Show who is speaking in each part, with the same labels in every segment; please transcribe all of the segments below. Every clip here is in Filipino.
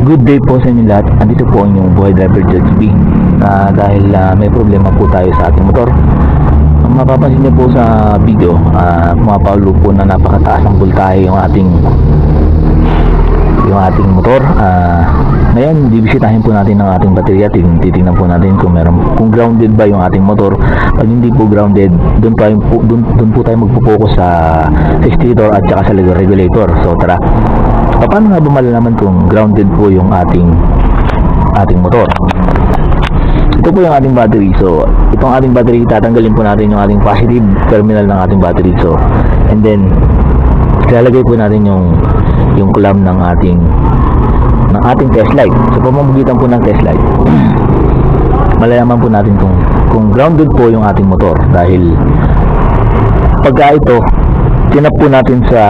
Speaker 1: Good day po sa inyo lahat. Andito po ang inyong buhay driver Judge B. Ah, dahil ah, may problema po tayo sa ating motor. Ang mapapansin niyo po sa video, uh, pumapaulo po na napakataas ang voltahe yung ating yung ating motor. Ah, ngayon, bibisitahin po natin ang ating baterya. Tin- Titingnan po natin kung meron kung grounded ba yung ating motor. Pag hindi po grounded, doon tayo po doon, doon po tayo magpo-focus sa stator at saka sa regulator. So tara. Paano nga ba malalaman kung grounded po yung ating ating motor? Ito po yung ating battery. So, itong ating battery, tatanggalin po natin yung ating positive terminal ng ating battery. So, and then, ilalagay po natin yung yung clamp ng ating ng ating test light. So, pamamagitan po ng test light, malalaman po natin kung kung grounded po yung ating motor. Dahil pagka ito tinap po natin sa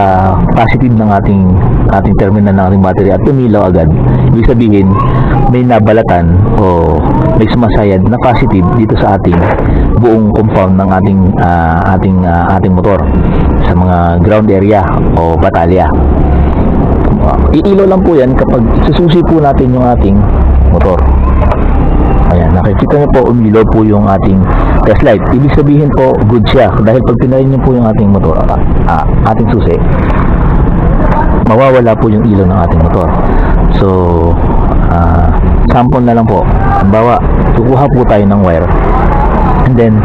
Speaker 1: positive ng ating ating terminal ng ating battery at tumilaw agad. Ibig sabihin may nabalatan o may sumasayad na positive dito sa ating buong compound ng ating ah, ating ah, ating motor sa mga ground area o batalya iilaw lang po yan kapag sususi po natin yung ating motor Ayan, nakikita niyo po umilaw po yung ating test light. Ibig sabihin po good siya dahil pag pinayin niyo po yung ating motor, ah, ah, ating susi, mawawala po yung ilaw ng ating motor. So, ah, sample na lang po. Halimbawa, kukuha po tayo ng wire and then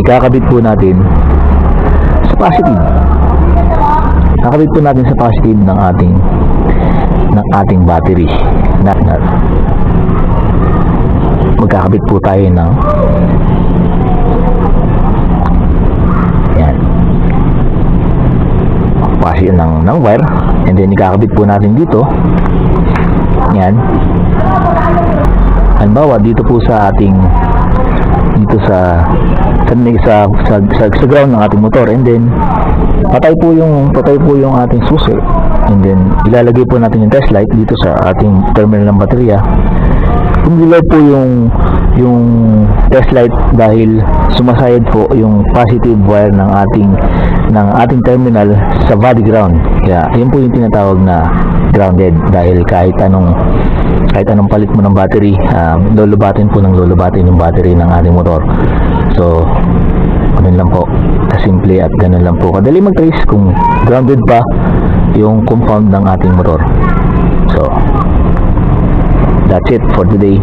Speaker 1: ikakabit po natin sa positive. Nakabit po natin sa positive ng ating ng ating battery. Na, na, magkakabit po tayo ng yan. Pasi ng, ng wire. And then ikakabit po natin dito. Yan. Halimbawa dito po sa ating dito sa sa, sa, sa, sa, sa ground ng ating motor. And then patay po yung patay po yung ating susi and then ilalagay po natin yung test light dito sa ating terminal ng baterya Kumilaw po yung yung test light dahil sumasayad po yung positive wire ng ating ng ating terminal sa body ground. Kaya yun po yung tinatawag na grounded dahil kahit anong kahit anong palit mo ng battery, um, lulubatin po ng lulubatin yung battery ng ating motor. So, ganun lang po. Kasimple at ganun lang po. Kadali mag-trace kung grounded pa yung compound ng ating motor. So, That's it for today.